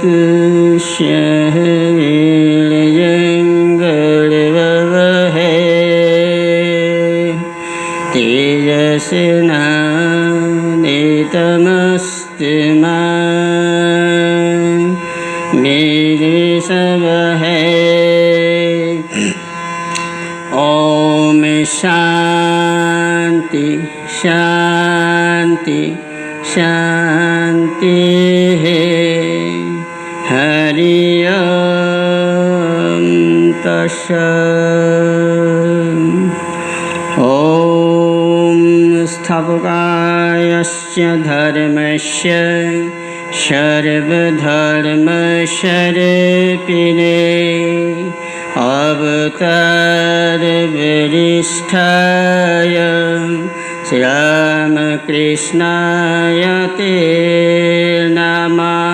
Krishna সর্বধর্ম সর্পিনে অবতার বরিষ্ঠায় শ্রীরামকৃষ্ণায় তে নমা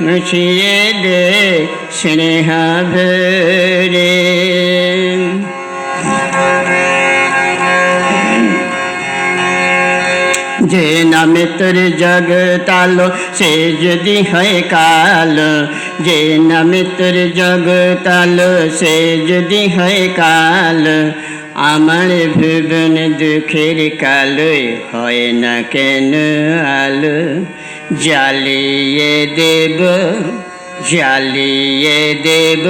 মুছিয়ে দে স্নেহ ভরে যে নামে তোর জগতালো সে যদি হয় কাল। যে নামে তোর জগতালো সে যদি হয় কাল। আমার ভুবন দুঃখের কালো হয় না কেন আলো। জ্বালিয়ে দেব জ্বালিয়ে দেব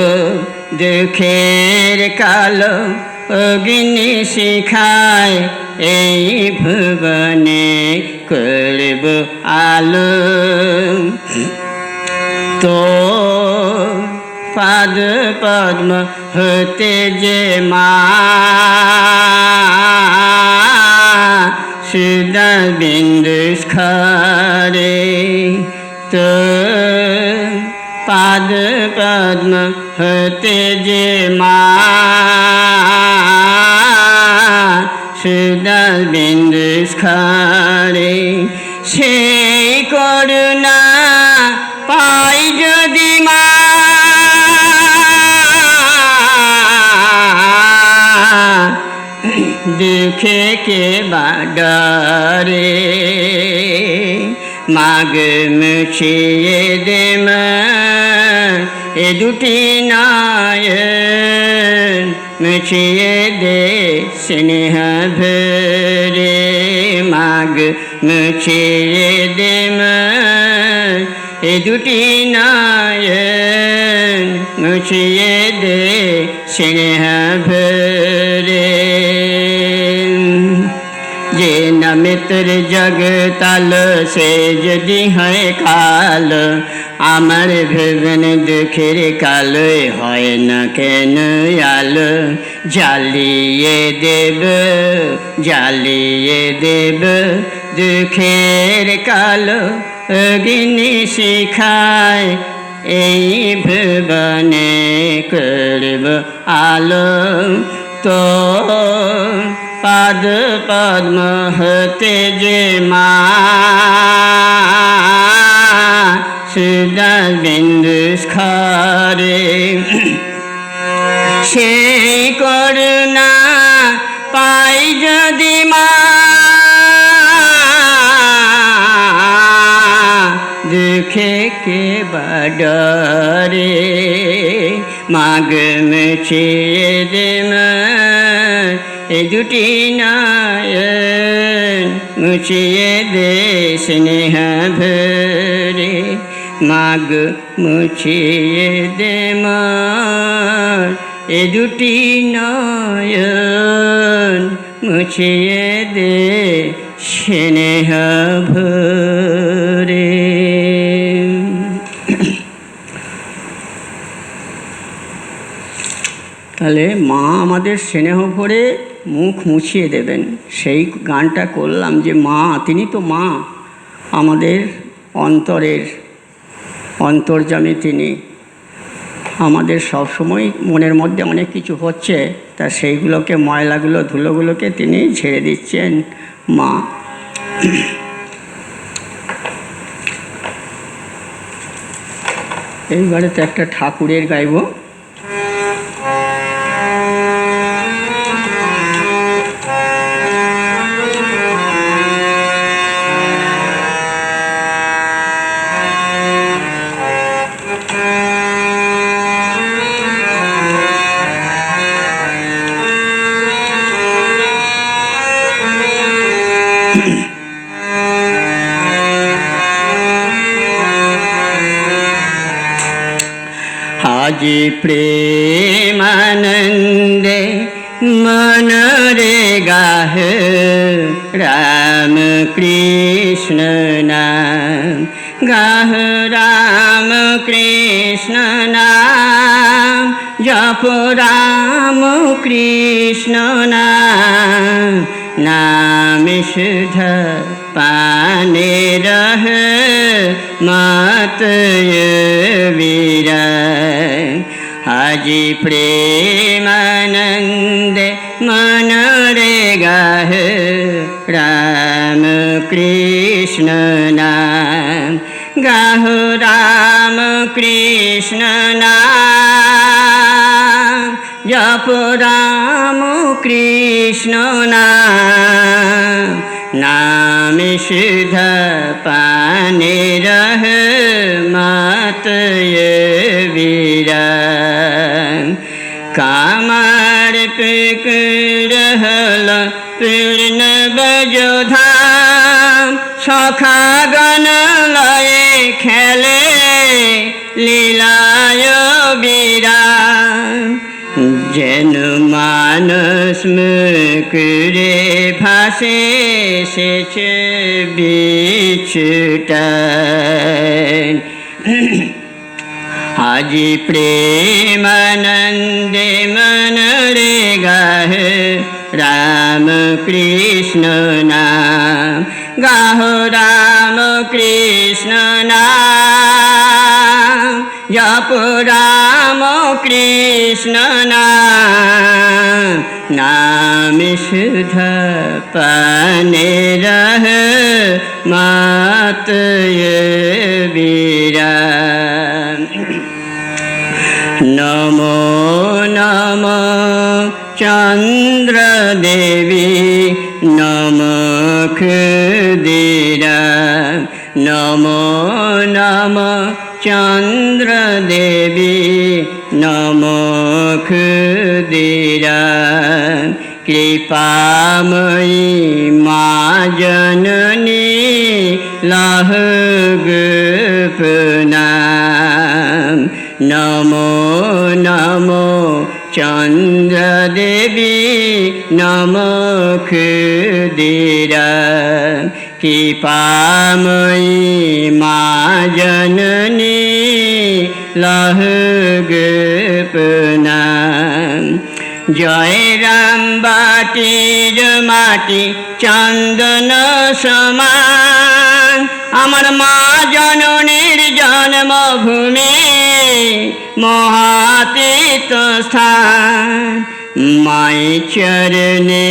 দুঃখের কালো অগ্নি শিখায়। এই ভুবনে করব আলো। তো পাদ পদ্ম হতে যে মা সুদা বিন্দু খরে তো পাদ পদ্ম হতে যে মা সুদা বিন্দু খরে সেই দেখে কে বাডারে মাগ মুছিয়ে দে মা এ দুটি নয়ন মুছিয়ে দে স্নেহ ভরে মাগ নামে তোর জগতাল সে যদি হয় কাল আমার ভেবেন দুঃখের কালো হয় না কেন আলো জ্বালিয়ে দেব জ্বালিয়ে দেব দুঃখের কালো অগ্নি শিখায় এই ভুবনে করব আলো। তো হতে যে মা। সুদাস বিন্দু স্খরে। সেই করুণা পাই যদি মা। দুঃখে কে বডরে মাগ মুছিয়ে দে এ দুটি নয়ন মুছিয়ে দে স্নেহ ভরে। মাগ মুছিয়ে দে মার। এ দুটি নয়ন মুছিয়ে দে স্নেহ ভরে। আমাদের স্নেহ ভরে মুখ মুছিয়ে দেবেন। সেই গানটা করলাম যে, মা, তিনি তো মা। আমাদের অন্তরের অন্তর্জামী তিনি। আমাদের সব সময় মনের মধ্যে অনেক কিছু হচ্ছে, তা সেইগুলোকে, ময়লাগুলো, ধুলোগুলোকে তিনি ঝেড়ে দিচ্ছেন, মা। এইবারে তো একটা ঠাকুরের গাইব। আজি প্রেমানন্দে, মনরে গাহ রাম কৃষ্ণ নাম গাহ রাম কৃষ্ণ নাম জপ রাম কৃষ্ণ নাম নাম শুধ पारह मात् वीर। हजिप्रे मनन्दे मनरे गह। राम कृष्ण कृष्णना ग गहुराम जप राम कृष्णना পানে রহ মাত বীরা কামার পিকড় হল পূর্ণ বযোধাম সখাগণ লয়ে খেলে লীলায় বীরা যেন মানস মুকুরে সেছে বিছুটান আজি প্রেমানন্দে মন রে গাহ রাম কৃষ্ণ নাম গাহ রাম কৃষ্ণ নাম জপ রাম কৃষ্ণ নাম শুধ পানে রহ মাত বীরা নমো নম চন্দ্র দেবী, নম ক্ষুদিরা। নমো নম চন্দ্র দেবী নম ক্ষুদিরা কৃপাময়ী মা জননী, লাহ গুপনাম নমো। নমো চন্দ্র দেবী নম ক্ষুদিরা কৃপাময়ী মা জননী, লাহ জয় রাম বাটির মাটি, চন্দন সমান। আমার মা জননীর জন্মভূমি মহাতীত স্থান। মাই চরণে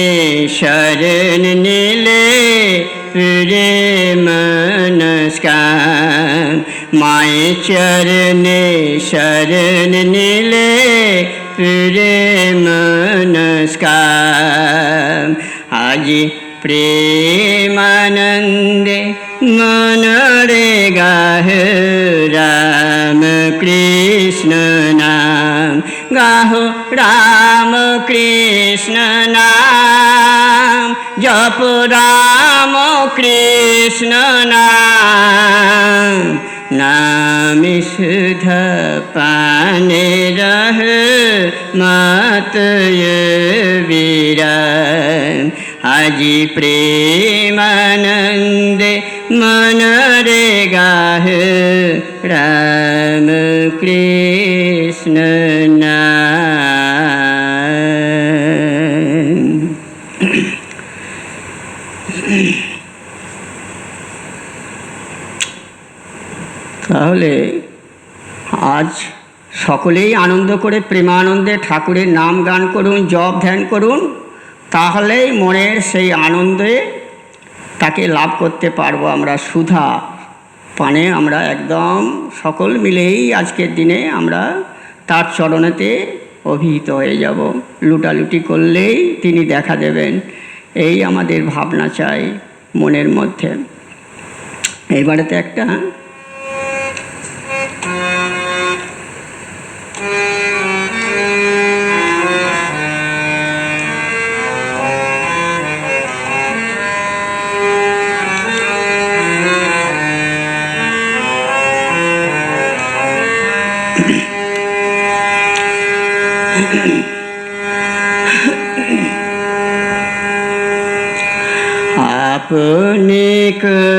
শরণ নিলে রে নমস্কার মাই চরণে শরণ নিলে রে নমস্কার আজি প্রেমানন্দে মনরে গাহ রাম কৃষ্ণ নাম গাহ রাম কৃষ্ণ নাম জপ রাম কৃষ্ণ নাম নাম সুধ পানে রহ মাত বীরান আজি প্রেমানন্দে মনরে গাহ রাম কৃষ্ণ নাম সকলেই আনন্দ করে প্রেমানন্দে ঠাকুরের নাম গান করুন, জপ ধ্যান করুন, তাহলেই মনের সেই আনন্দে তাকে লাভ করতে পারব আমরা সুধা পানে। আমরা একদম সকল মিলেই আজকের দিনে আমরা তার চরণেতে অভিহিত হয়ে যাব। লুটালুটি করলেই তিনি দেখা দেবেন। এই আমাদের ভাবনা চাই মনের মধ্যে। এইবারেতে একটা আপনি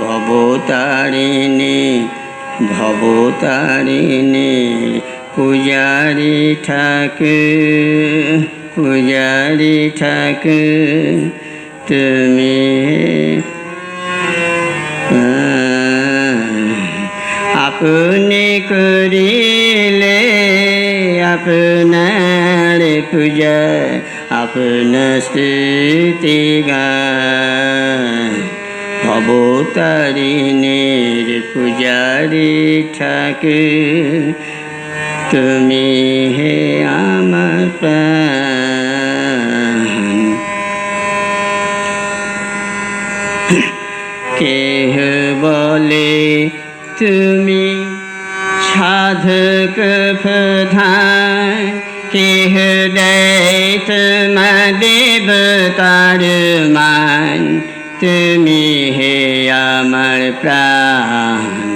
ভবতারিণী ভবতারিণী পূজারি ঠাকুর পূজারি ঠাকুর তুমি আপনি করিলে আপনার পূজা আপন স্তুতি গান। ভবতারিণীর পূজারি ঠাকুর। তুমি হে আমার কেহ বলে, তুমি সাধক প্রধান। কেহ দেয় তোমা দেবতার মান। তুমি প্রাণ।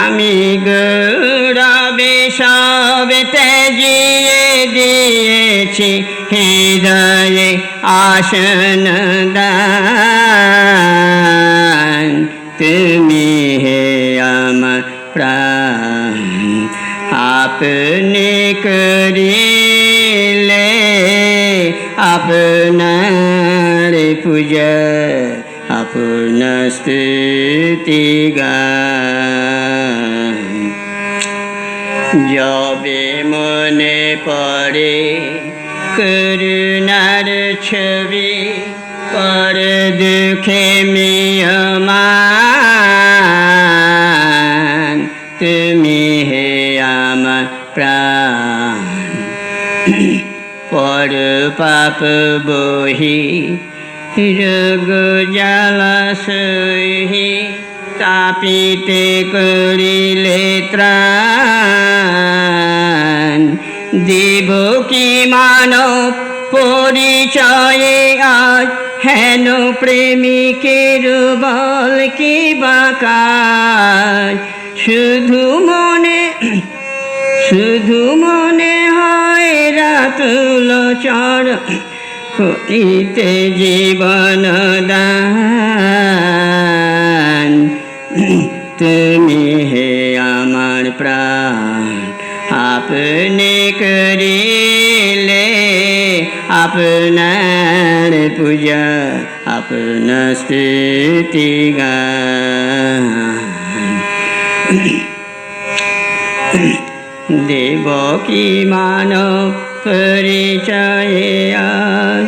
আমি গৌরবে সব তেজিয়ে দিয়েছি হৃদয়ে আসন দান। গান যবে মনে পড়ে করুণার ছবি, পর দুঃখে মিয়মান। তুমি হে আমার প্রাণ। পর পাপ বহি রোগ জ্বালা তাপিতে করিলে ত্রাণ। দেব কি মানব পরিচয়ে আজ? হেন প্রেমিকের বল কি বাকার শুধু মনে শুধু মনে হয় রাতুল চর করিতে জীবন দান। তুমি হে আমার প্রাণ আপনি করিলে আপনার পূজা আপনার স্তুতি গান দেব কি মানব পরিচয়ে আজ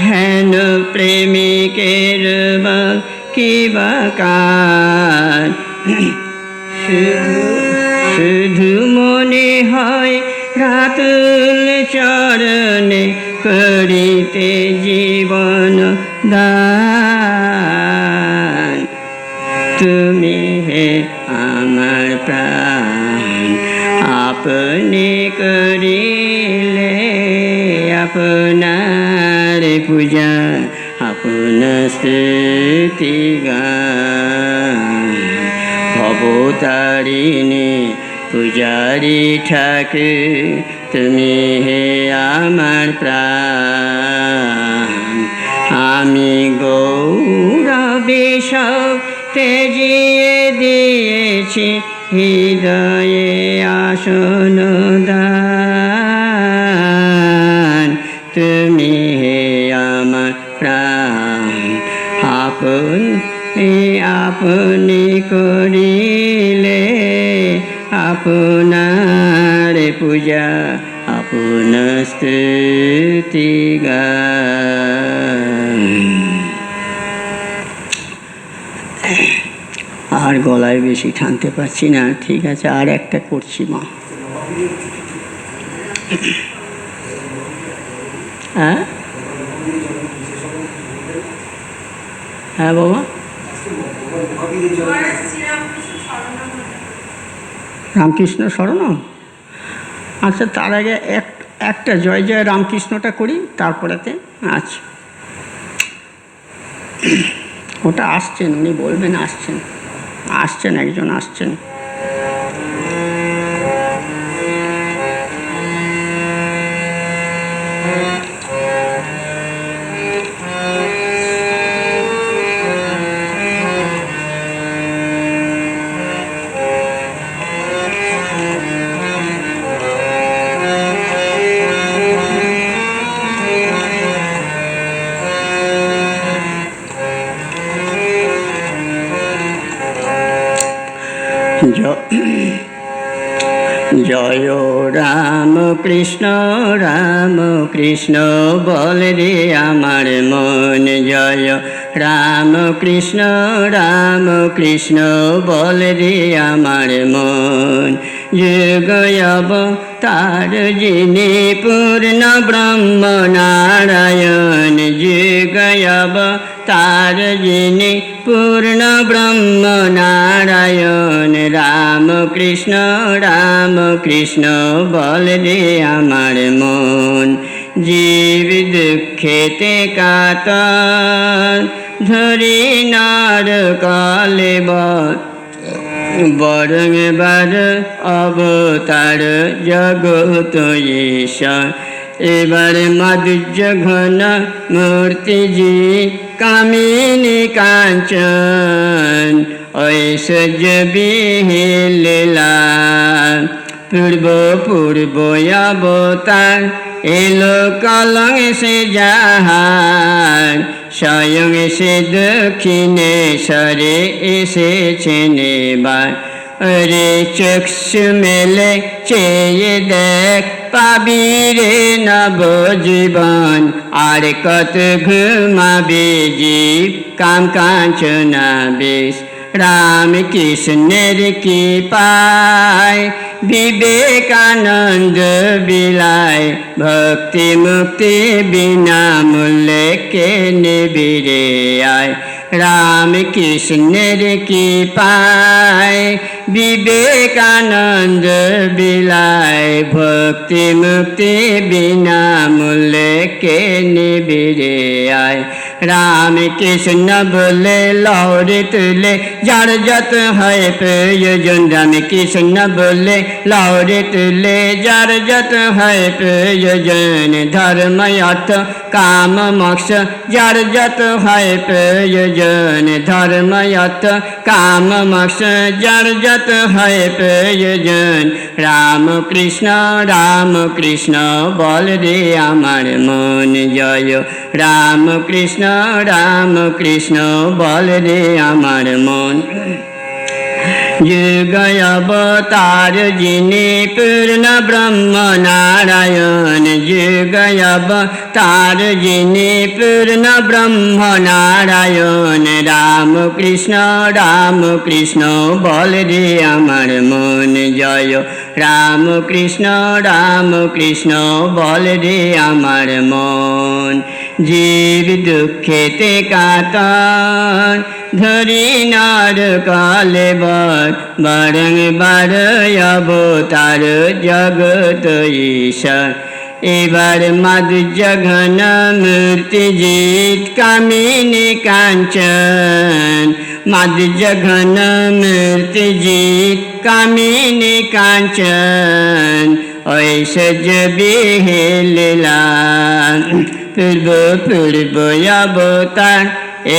হেন প্রেমিকের বল কি বাকার শুধু মনে হয় রাতুল চরণে করিতে জীবন দান। তুমি হে আমার প্রাণ, আপনি করিলে আপনার পূজা, আপনার স্তুতি ভবতারিণী পূজারি ঠাকুর তুমি হে আমার প্রাণ। আমি গৌরবে সব তেজিয়ে দিয়েছি হৃদয়ে আসন স্তুতি আর গলায় বেশি টানতে পারছি না, ঠিক আছে, আর একটা করছি মা। হ্যাঁ? হ্যাঁ বাবা? রামকৃষ্ণ স্মরণ আচ্ছা তার আগে এক একটা জয় জয় রামকৃষ্ণটা করি, তারপরেতে আচ্ছা ওটা আসছেন, উনি বলবেন আসছেন। আসছেন, একজন আসছেন। কৃষ্ণ, রাম কৃষ্ণ, বল রে আমার মন জয়। রাম কৃষ্ণ রাম কৃষ্ণ, বল রে আমার মন। যুগয়ব তার যিনি পূর্ণ ব্রহ্ম নারায়ণ যুগয়ব তার যিনি পূর্ণ ব্রহ্ম নারায়ণ রাম কৃষ্ণ রাম কৃষ্ণ বল রে আমার মন জীব দুঃখেতে কাতর ধরি নার কালে বল বরং বার অবতার জগত ঈশ্বর এবার মাধুর্য ঘন মূর্তিজি কামিনী কাঞ্চন ঐশ্বর্য বিহিলা পূর্ব পূর্ব অবতার এলো কলং সে যাহার স্বয়ং সে দক্ষিণেশ্বরে এসেছেন এবার। রে চক্ষু মেলে চেয়ে দেখ পাবি রে নব জীবন আর কত ঘুমাবে জীব, কাম কাঞ্চনা বেশ। রাম কৃষ্ণের কি পায় বিবেকানন্দ বিলায় ভক্তি মুক্তি বিনা মূল্যে কে নিবিরে আয় রাম কৃষ্ণের কি পায় বিবেকানন্দ বিলায় ভক্তি মুক্তি বিনা মূল্যে কে নিবিড়ে আয় রাম কৃষ্ণ বলে লহরে তুলে যার যত হয় প্রয়োজন রাম কৃষ্ণ বলে লহরে তুলে যার যত হয় প্রয়োজন ধর্ম অর্থ কাম মোক্ষ যার যত হয় প্রয়োজন ধর্ম অর্থ কাম মোক্ষ যার যত হয় প্রয়োজন রাম কৃষ্ণ রাম কৃষ্ণ বল রে আমার মন জয় রাম কৃষ্ণ রাম কৃষ্ণ, বল রে আমার মন। যুগ অবতার যিনি পূর্ণ ব্রহ্ম নারায়ণ, যুগ অবতার যিনি পূর্ণ ব্রহ্ম নারায়ণ, রাম কৃষ্ণ রাম কৃষ্ণ, বল রে আমার মন। জয় রাম কৃষ্ণ রাম কৃষ্ণ, বল রে আমার মন। জীব দুঃখেতে কাতর ধরি নার কালে বর বরং বার অবতার জগত ঈশ্বর এবার মাদ জঘন মূর্তি জিত কামিনী কাঞ্চন। মাদ জঘন মূর্তি জিত কামিনী কাঞ্চন। ঐশ্বর্য বিহেলা পূর্ব পূর্ব অবতার।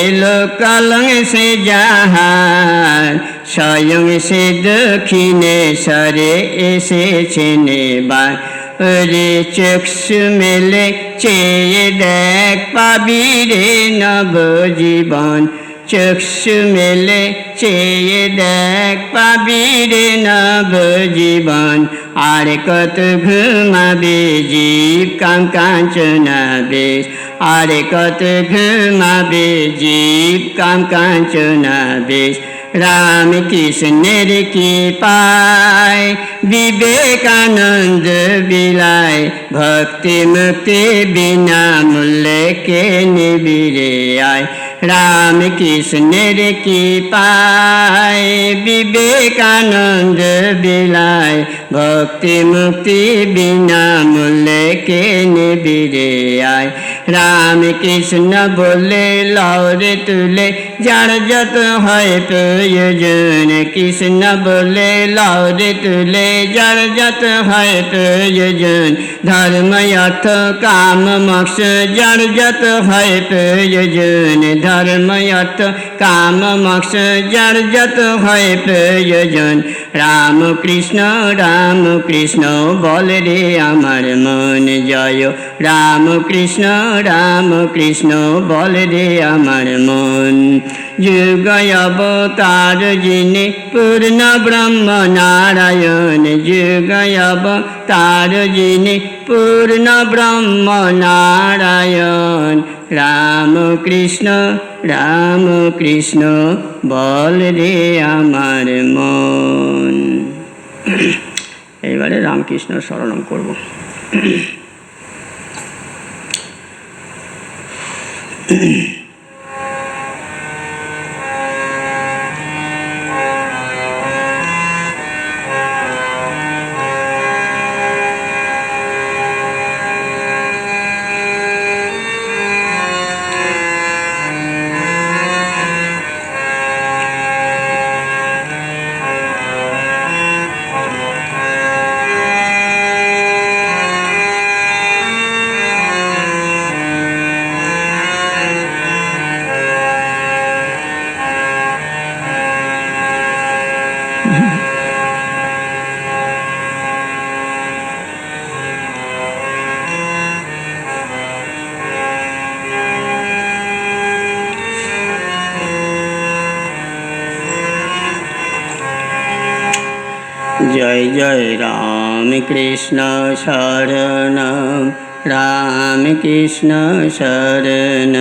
এলো কলং সে যাহার স্বয়ং সে দক্ষিণে সরে এসেছে নেবার। ওরে চক্ষু মেলে চেয়ে দেখ পাবি রে নবজীবন। চক্ষু মেলে চেয়ে দেখ পাবি রে নবজীবন। আর কত ঘুমাবে, জীব কাম কাঞ্চনা বেশ আর কত ঘুমাবে, জীব কাম কাঞ্চনা রাম কৃষ্ণের কি পায় বিবেকানন্দ বিলায়, ভক্তি মুক্তি বিনা মূল্যে কে নিবিড়ে আয়। রাম কৃষ্ণের কি পায় বিবেকানন্দ বিলায় ভক্তি মুক্তি বিনা মূল্যে কে নিবিরে আয় রাম কৃষ্ণ বলে লরে তুলে যার যত হয় প্রয়োজন কৃষ্ণ বলে লরে তুলে যার যত হয় প্রয়োজন ধর্ম অর্থ কাম মোক্ষ যার যত হয় প্রয়োজন ধর্ম অর্থ কাম মক্ষ যার যত হয় প্রয়োজন। রাম কৃষ্ণ রাম কৃষ্ণ, বল রে আমার মন জয়। রাম কৃষ্ণ রাম কৃষ্ণ, বল রে আমার মন। যুগ অবতার যিনি পূর্ণ ব্রহ্ম নারায়ণ যুগ অবতার যিনি পূর্ণ ব্রহ্ম নারায়ণ রাম কৃষ্ণ রাম কৃষ্ণ বল রে আমার মন এইবারে রামকৃষ্ণ স্মরণ করব। জয় कृष्ण शरण, राम कृष्ण शरण,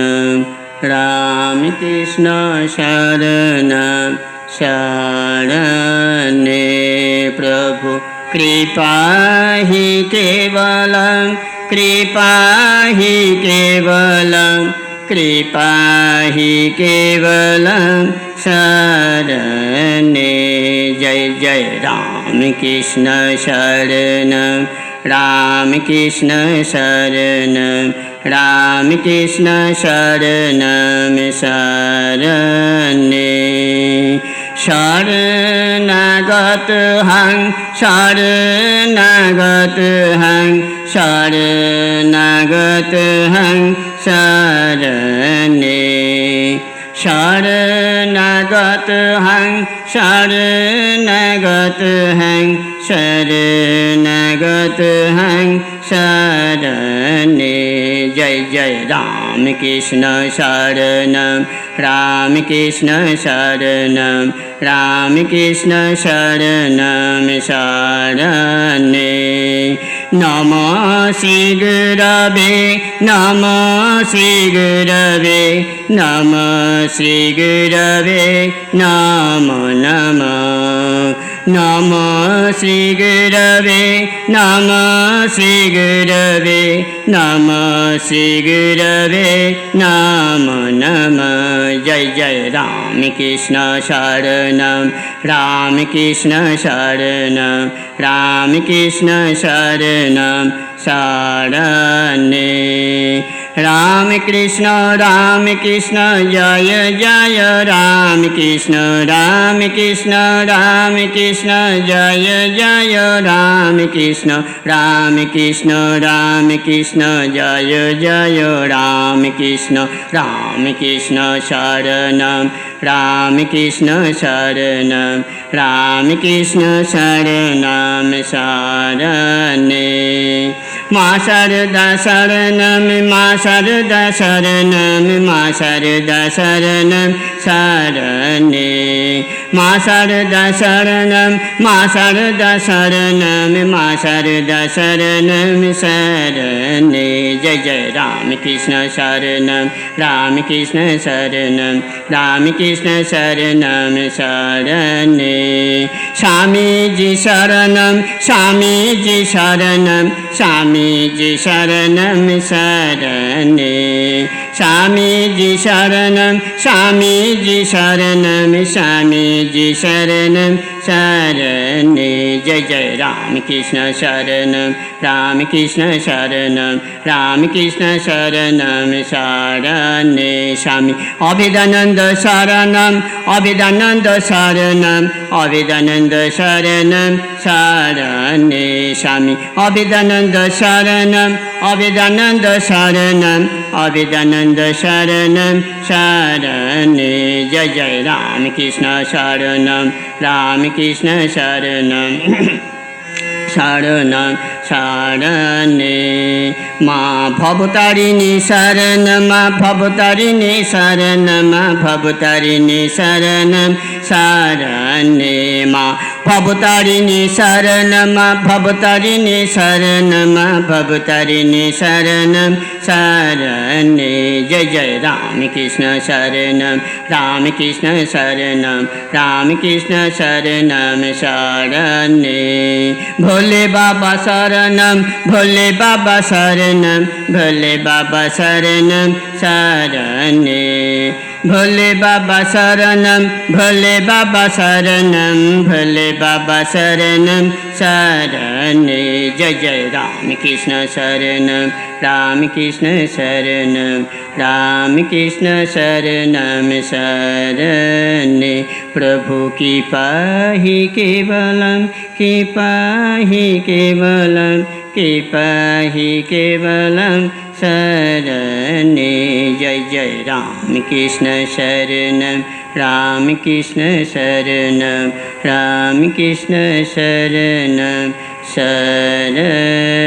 राम कृष्ण शरण शरण प्रभु। कृपा ही केवल, कृपा ही केवल, कृपा ही केवल, शरण जय जय राम। रामकृष्ण शरणं रामकृष्ण शरणं रामकृष्ण शरणं शरणे। शरणागत हं शरणागत हं शरणागत हं, शरणे। शरणागत हं शरणागत हं शरणागत हं शरणे जय जय रामकृष्ण शरणं रामकृष्ण शरणं रामकृष्ण शरणं शरणे নম শিগ রবে নম শিগরবে নম শিগ নাম নমঃ नमः श्रीगुरवे नमः श्रीगुरवे नमः श्रीगुरवे नमो नमः। जय जय। रामकृष्ण शरणं रामकृष्ण शरणं रामकृष्ण शरणं शरणे रामकृष्ण रामकृष्ण जय जय रामकृष्ण रामकृष्ण रामकृष्ण जय जय रामकृष्ण रामकृष्ण रामकृष्ण जय जय रामकृष्ण रामकृष्ण शरणं रामकृष्ण शरणं रामकृष्ण शरणं शरणे मा शारदा शरणं मा शारदा शरणं मा शारदा शरणं शरणे मा शारदा शरणं मा शारदा शरणं मा शारदा शरणं शरणे। जय जय, रामकृष्ण शरणं रामकृष्ण शरणं रामकृष्ण शरणं शरणे। स्वामीजी शरणं स्वामीजी शरणं स्वामीजी शरणं शरणे। स्वामीजी शरणं स्वामीजी शरणं स्वामीजी शरणं शरणे जय जय रामकृष्ण शरणं रामकृष्ण शरणं रामकृष्ण शरणं शरणे स्वामी अभिदानन्द शरणं अभिदानन्द शरणं अभिदानन्द शरणं शरणे स्वामी अभिदानन्द शरणं अभिदानन्द शरणं अभिदानन्द शरणं शरणे जय जय रामकृष्ण शरणं रामकृष्ण शरणं शरणं शरणे मा भवतारिणी शरण मा भवतारिणी शरण मा भवतारिणी शरणं शरणे मा भवतारिणी शरण मा भवतारिणी शरण मा भवतारिणी शरणं शरणे, जय जय, रामकृष्ण शरणं रामकृष्ण शरणं रामकृष्ण शरणम शरणे। भोले बाबा शरणम, भोले बाबा शरणं भोले बाबा शरणं शरणे। भोले बाबा शरणम भोले बाबा शरणम भोले बाबा शरणम शरण, जय जय राम कृष्ण शरणम राम कृष्ण शरणम राम कृष्ण शरणम शरण, प्रभु की पाही केवलम की पाही केवलम की पाही केवलम शरणे। जय जय राम कृष्ण शरण। राम कृष्ण शरण। राम कृष्ण शरण। शरणे।